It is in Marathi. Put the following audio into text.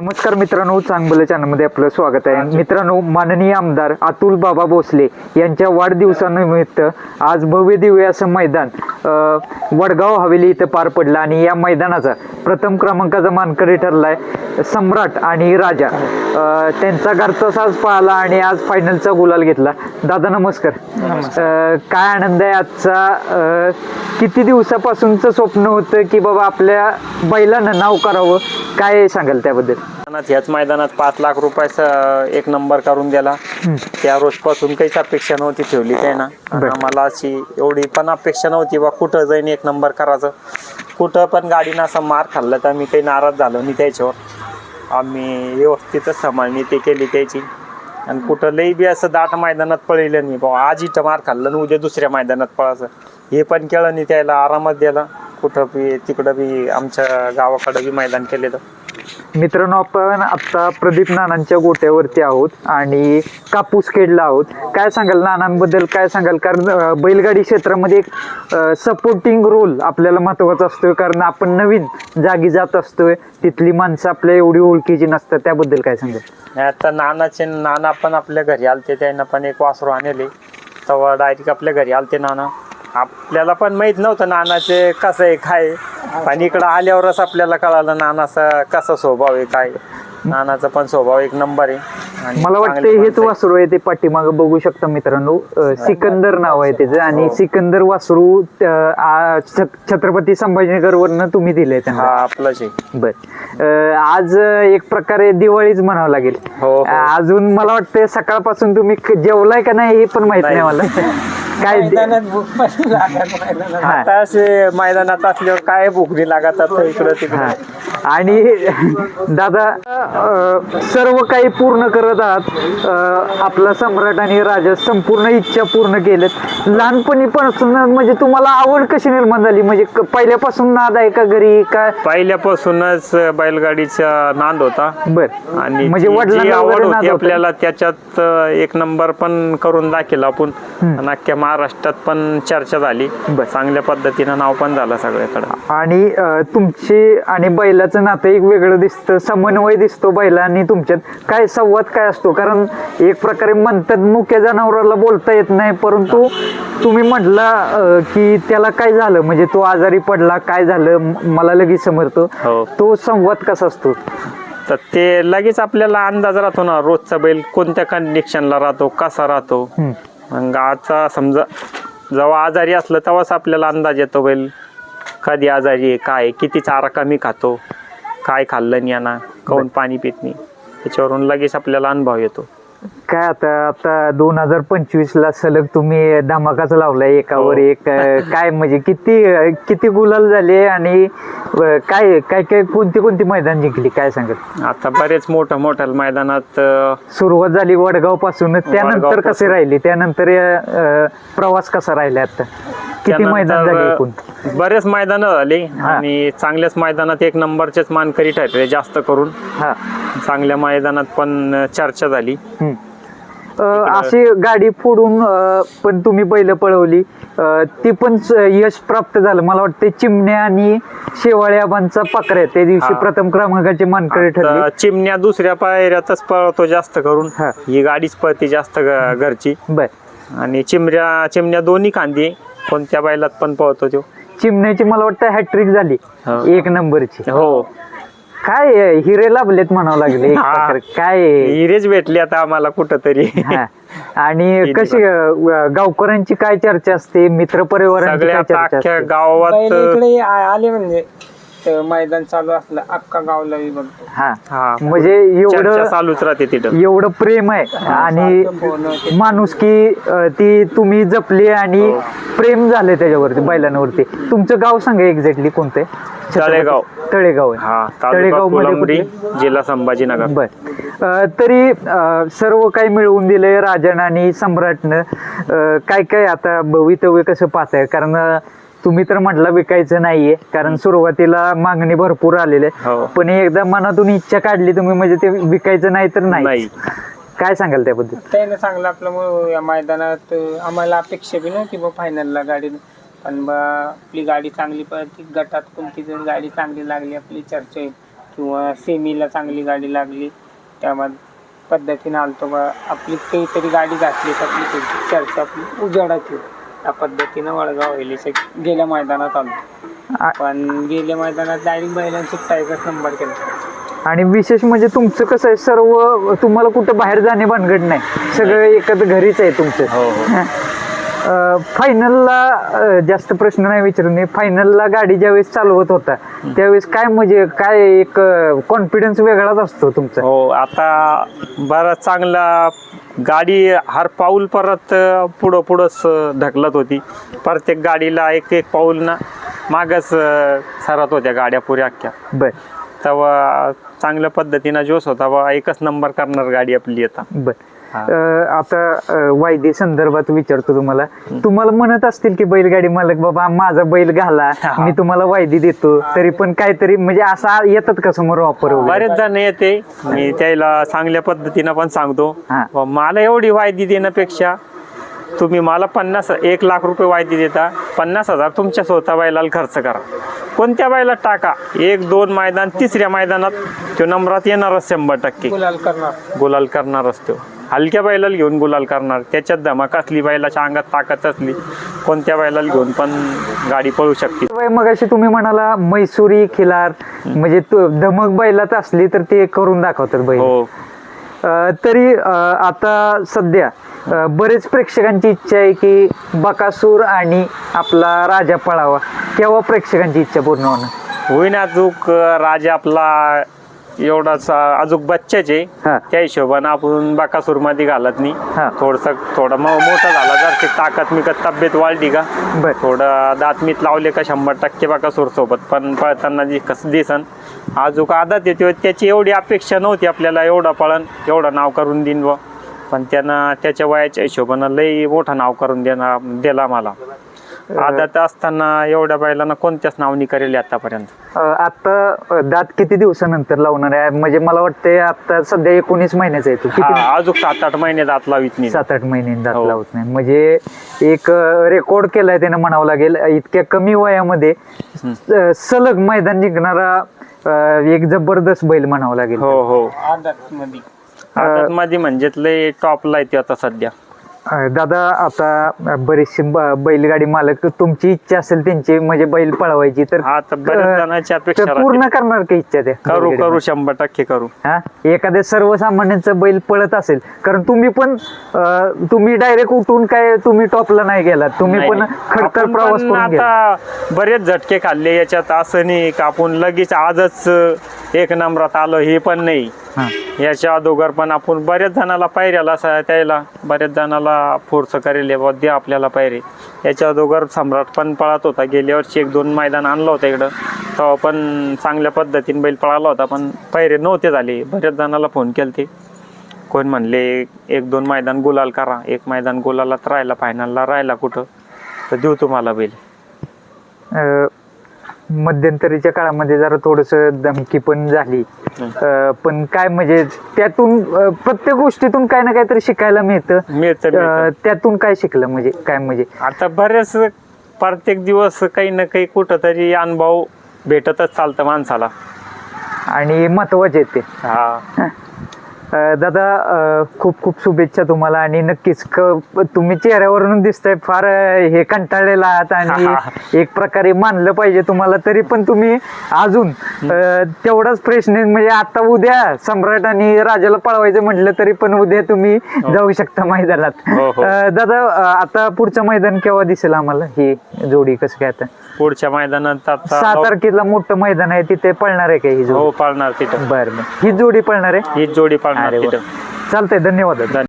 नमस्कार मित्रांनो चांगलं चॅनलमध्ये आपलं स्वागत आहे. मित्रांनो माननीय आमदार अतुल बाबा भोसले यांच्या वाढदिवसानिमित्त आज भव्य दिव्य असं मैदान वडगाव हवेली इथं पार पडलं आणि या मैदानाचा प्रथम क्रमांकाचा मानकरी ठरलाय सम्राट आणि राजा. त्यांचा घरचा साज पाहिला आणि आज फायनलचा गुलाल घेतला. दादा नमस्कार. काय आनंद आहे आजचा? किती दिवसापासूनचं स्वप्न होतं की बाबा आपल्या बैलानं नाव करावं? काय सांगाल त्याबद्दल? मैदानात ह्याच मैदानात पाच लाख रुपयाचा एक नंबर करून दिला. त्या रोजपासून काहीच अपेक्षा नव्हती ठेवली काय ना आम्हाला अशी एवढी पण अपेक्षा नव्हती बा कुठं जाईन एक नंबर करायचं? कुठं पण गाडीनं असं मार खाल्लं तर आम्ही काही नाराज झालो नाही त्याच्यावर. आम्ही व्यवस्थितच सांभाळणी ते केली त्याची. आणि कुठं लई बी असं दाट मैदानात पळलं नाही बाबा आज इथं मार खाल्लं आणि उद्या दुसऱ्या मैदानात पळायचं. हे पण केलं नाही त्याला आरामात दिला. कुठं बी तिकडं बी आमच्या गावाकडं बी मैदान केलेलं. मित्रांनो आपण आता प्रदीप नानांच्या गोट्यावरती आहोत आणि कापूस खेळला आहोत. काय सांगाल नानांबद्दल? काय सांगाल? कारण अं, बैलगाडी क्षेत्रामध्ये एक सपोर्टिंग रोल आपल्याला महत्त्वाचा असतोय. कारण आपण नवीन जागी जात असतोय. तिथली माणसं आपल्या एवढी ओळखीची नसतात. त्याबद्दल काय सांगाल? आता नानाचे नाना पण आपल्या घरी आलते. त्यांना पण एक वासरू आणले. तेव्हा डायरेक्ट आपल्या घरी आलते नाना. आपल्याला पण माहीत नव्हतं नानाचे कसं आहे काय आणि इकडं आल्यावरच आपल्याला कळालं नानाचा कसा स्वभाव आहे काय नानाचा पण स्वभाव एक नंबर आहे. आणि मला वाटतं हेच. वासरू आहे ते पाठीमागे बघू शकता मित्रांनो अं, सिकंदर नाव आहे त्याचं आणि हो. सिकंदर वासरू अं, आ- छ- छत्रपती संभाजीनगरवरनं तुम्ही दिलंय त्यांना हा आपलाच आहे बर अं, आज एक प्रकारे दिवाळीच म्हणावं लागेल हो, हो. अं, अजून मला वाटतं सकाळपासून तुम्ही क- जेवलाय का नाही हे पण माहीत नाही नाही. मला काय हा. आता असे मैदानात असल्यावर काय भुकरी लागत आता इकडं हा. तिकडं आणि दादा अं, सर्व काही पूर्ण करत आहात. अं, आपला सम्राट आणि राजा संपूर्ण इच्छा पूर्ण केलेत लहानपणीपासून म्हणजे तुम्हाला आवड कशी निर्माण झाली? म्हणजे क- पहिल्यापासून नाद आहे का घरी? काय पहिल्यापासूनच बैलगाडीचा नांद होता. बर. आणि म्हणजे ती जी वडिलांना आवड वगैरे नाद होती होता? आपल्याला त्याच्यात अ, एक नंबर पण करून दाखवला आपण. आणि अख्ख्या महाराष्ट्रात पण चर्चा झाली. बर. चांगल्या पद्धतीनं नाव पण झालं सगळ्याकडे. आणि अं, तुमची आणि बैलाचं नातं एक वेगळं दिसतं समन्वय दिसतो बैला आणि तुमच्यात. काय संवाद काय असतो? कारण एक प्रकारे म्हणतात मुख्य जनावराला बोलता येत नाही परंतु तुम्ही म्हटला की त्याला काय झालं? म्हणजे तो आजारी पडला काय झालं? मला लगेच समजतो. हो. तो संवाद कसा असतो? तर ते लगेच आपल्याला अंदाज राहतो ना रोजचा बैल कोणत्या कंडिशनला राहतो कसा राहतो. मग आता समजा जेव्हा आजारी असलं तेव्हाच आपल्याला अंदाज येतो बैल. कधी आजारी आहे काय किती चारा कमी खातो. काय खाल्लं यांना काऊन पाणी पित नाही. त्याच्यावरून लगेच आपल्याला अनुभव येतो. काय आता आता दोन हजार पंचवीस ला सलग तुम्ही धमाकाच लावलाय एकावर हो. एक काय म्हणजे किती किती गुलाल झाले आणि काय काय काय कोणती कोणती मैदान जिंकली? काय सांगत आता बरेच मोठ्या मोठ्या मैदानात सुरुवात झाली वडगावपासून त्यानंतर. कसे राहिले? त्यानंतर प्रवास कसा राहिला आता? किती मैदान झाले त्यानंतर बरेच मैदान झाली. आणि चांगल्याच मैदानात एक नंबरचेच मानकरी ठरले जास्त करून. हा. चांगल्या मैदानात पण चर्चा झाली. हम्म. अं, अशी गाडी फोडून अं, पण तुम्ही बैल पळवली. अं, ती पण स- यश प्राप्त झालं. मला वाटतं चिमण्या आणि शेवाळ्याबांचा पाकऱ्या त्या दिवशी हा. प्रथम क्रमांकाचे मानकरी ठरले. आता चिमण्या दुसऱ्या पायऱ्यातच पळतो जास्त करून. हा. ही गाडीच पळते जास्त घरची. बर. आणि चिमऱ्या चिमण्या दोन्ही खांदी कोणत्या बैलात पण पळतो तो. चिमण्याची मला वाटतं हॅट्रिक झाली. हा. एक नंबरची. हो. काय हिरे लाभलेत म्हणावं लागले एक हा. प्रकारे. काय हिरेच भेटली आता आम्हाला कुठं तरी हा. आणि कशी अं, गावकऱ्यांची काय चर्चा असते? मित्र परिवारांची सगळ्या काय आता चर्चा अख्ख्या असते? गावात पहिले इकडे आ- आले म्हणजे तर मैदान चालू असलं अख्खा गावला बघतो. हा. हा. म्हणजे चर्चा एवढं चालूच राहते तिथं. एवढं प्रेम आहे आणि माणुसकी अं, ती तुम्ही जपली आणि हो. प्रेम झालंय त्याच्यावरती बैलांवरती. तुमचं गाव सांगा एक्झॅक्टली कोणतं? तळेगाव. तळेगाव आहे. हा तालुका तळेगावमध्ये कोलंबरी जिल्हा संभाजीनगर. बर. अं, तरी अं, सर्व काही मिळवून दिलंय राजन आणि सम्राटनं. अं, काय काय आता भवितव्य कसं पाहताय? कारण अं, तुम्ही तर म्हटलं विकायचं नाहीये कारण सुरुवातीला मागणी भरपूर आलेली. आहे हो. पण एकदा मनातून इच्छा काढली तुम्ही म्हणजे ते विकायचं नाही तर नाही. नाही. काय सांगाल त्याबद्दल? त्यानं चांगलं आपलं मग या मैदानात आम्हाला अपेक्षा बी नव्हती बा फायनलला गाडी. पण बा आपली गाडी चांगली पळती गटात कोणती जर गाडी चांगली लागली आपली चर्चा होईल. किंवा सेमीला चांगली गाडी लागली त्यामध्ये पद्धतीने आलतो बा. आपली काहीतरी गाडी घातली तर आपली थोडी चर्चा आपली उजाडात येऊ त्या पद्धतीनं वडगाव व्हायलीच्या गेल्या मैदानात आलो. पण गेल्या मैदानात डायरेक्ट बैलांची टायगर्स नंबर केला. आणि विशेष म्हणजे तुमचं कसं आहे सर्व तुम्हाला कुठं बाहेर जाणे भानगड नाही. सगळं एकत्र घरीच आहे तुमचं. हो हो. फायनलला जास्त प्रश्न नाही विचारून फायनलला गाडी ज्यावेळेस चालवत होता त्यावेळेस काय म्हणजे काय एक कॉन्फिडन्स वेगळाच असतो तुमचा. हो आता बराच चांगला गाडी हर पाऊल परत पुढं पुढंच ढकलत होती. प्रत्येक गाडीला एक एक पाऊल ना मागच सरत होत्या गाड्या पुऱ्या अख्ख्या. बर. तेव्हा चांगल्या पद्धतीनं जोश होता बा एकच नंबर करणार गाडी आपली आता. बर. आता अं, वायदे संदर्भात विचारतो तुम्हाला. तुम्हाला म्हणत असतील की बैलगाडी मालक बाबा माझा बैल घाला हा. मी तुम्हाला वायदी देतो. तरी पण काहीतरी म्हणजे असा येतात का समोर वापर? बरेच जण येते. मी त्याला चांगल्या पद्धतीनं पण सांगतो. हा. मला एवढी वायदी देण्यापेक्षा तुम्ही मला पन्नास एक लाख रुपये वायदी देता. पन्नास हजार तुमच्या स्वतः बैलाला खर्च करा. कोणत्या बैला टाका? एक दोन मैदान तिसऱ्या मैदानात तो नंबरात येणारच शंभर टक्के. गुलाल करणार. गुलाल करणारच तो. हलक्या बैलाला घेऊन गुलाल करणार. त्याच्यात धमक असली बैलाच्या अंगात ताकद असली कोणत्या बैलाला घेऊन पण गाडी पळू शकते. वय मगाशी तुम्ही म्हणाला मैसुरी खिलार म्हणजे तो धमक बैलात असली तर ते करून दाखवतात बैल. हो. तरी आता सध्या बरेच प्रेक्षकांची इच्छा आहे की बकासूर आणि आपला राजा पळावा केव्हा प्रेक्षकांची इच्छा पूर्ण होणार. होईन अजूक राजा आपला एवढाच अजूक बच्चाचे हा. त्या हिशोबानं आपण बाकासूरमध्ये घालत नाही. थोडस थोडा म- मोठा झाला जर ते ताकद मी का तब्येत वाढली का? बर. थोडं दात मीत लावले का शंभर टक्के बाकासूर सोबत पण पळताना जी कसं दिसन अजूक आदत येते त्याची एवढी अपेक्षा नव्हती आपल्याला एवढा पळण एवढं नाव करून देईन व. पण त्यानं त्याच्या वयाच्या हिशोबानं लई मोठं नाव करून देणार दिला मला. आदत असताना एवढ्या बैलांना कोणत्याच नावनी करेल आतापर्यंत? आता दात किती दिवसानंतर लावणार आहे? म्हणजे मला वाटतंय आता सध्या एकोणीस महिन्याचा आहे तो. किती हा, अजून सात आठ महिने दात लावित नाही. सात आठ महिने दात हो. लावत नाही. म्हणजे एक रेकॉर्ड केलाय त्यानं म्हणावं लागेल इतक्या कमी वयामध्ये अं, सलग मैदान जिंकणारा अं, एक जबरदस्त बैल म्हणावं लागेल हो हो. आदत मध्ये आदत मध्ये म्हणजे लय टॉपला येते आता सध्या. अं, दादा आता बरेचसे ब- बैलगाडी मालक तुमची इच्छा असेल त्यांची म्हणजे बैल पळवायची तर हा तर बऱ्याच अं, जणांची अपेक्षा तर राहते. पूर्ण करणार का इच्छा त्या करू बैलगाडी करू शंभर टक्के करू हा एखाद्या सर्वसामान्यांचं बैल पळत असेल कारण तुम्ही पण अं, तुम्ही डायरेक्ट उठून काय तुम्ही टॉपला नाही गेलात तुम्ही नाही, पण नाही. खडतर आपण प्रवास पण करून गेला आता बरेच झटके खाल्ले याच्यात असं नाही का आपण लगेच आजच एक नंबरात आलो हे पण नाही. याच्या अगोदर पण आपण बऱ्याच जणाला पायऱ्याला त्याला बऱ्याच जणाला फोर्स करेल बुवा, द्या आपल्याला पायरे. याच्या अगोदर सम्राट पण पळत होता. गेल्या वर्षी एक दोन मैदान आणलं होतं इकडं. तेव्हा पण चांगल्या पद्धतीने बैल पळाला होता पण पायरे नव्हते झाले. बऱ्याच जणाला फोन केलते. कोण म्हणले एक दोन मैदान गुलाल करा. एक मैदान गुलालात राहिला फायनलला राहिला कुठं? तर देऊ तुम्हाला बैल. मध्यंतरीच्या काळामध्ये जरा थोडस धमकी पण झाली. अं, पण काय म्हणजे त्यातून अं, प्रत्येक गोष्टीतून काय ना काहीतरी शिकायला मिळतं. मिळतं अं. त्यातून काय शिकलं म्हणजे काय म्हणजे? आता बरेच प्रत्येक दिवस काही ना काही कुठं तरी अनुभव भेटतच चालतं माणसाला. आणि महत्त्वाचे ते. हा. दादा खूप खूप शुभेच्छा तुम्हाला आणि नक्कीच क- तुम्ही चेहऱ्यावरून दिसताय. फार हे कंटाळलेला आहात आणि एक प्रकारे मानलं पाहिजे तुम्हाला. तरी पण तुम्ही अजून तेवढाच प्रश्न म्हणजे आता उद्या सम्राट आणि राजाला पळवायचं म्हटलं तरी पण उद्या तुम्ही जाऊ शकता मैदानात. हो, हो. दादा आता पुढचं मैदान केव्हा दिसेल आम्हाला? ही जोडी कसं काय आता? पुढच्या मैदानात आता सहा तारखेला मोठं मैदान आहे तिथे पळणार आहे का ही हो जोडी पाळणार तिथं. बरं बरं. ही जोडी पळणार आहे? ही जोडी पाळणार अरे वा. तिथं. चालतंय धन्यवाद.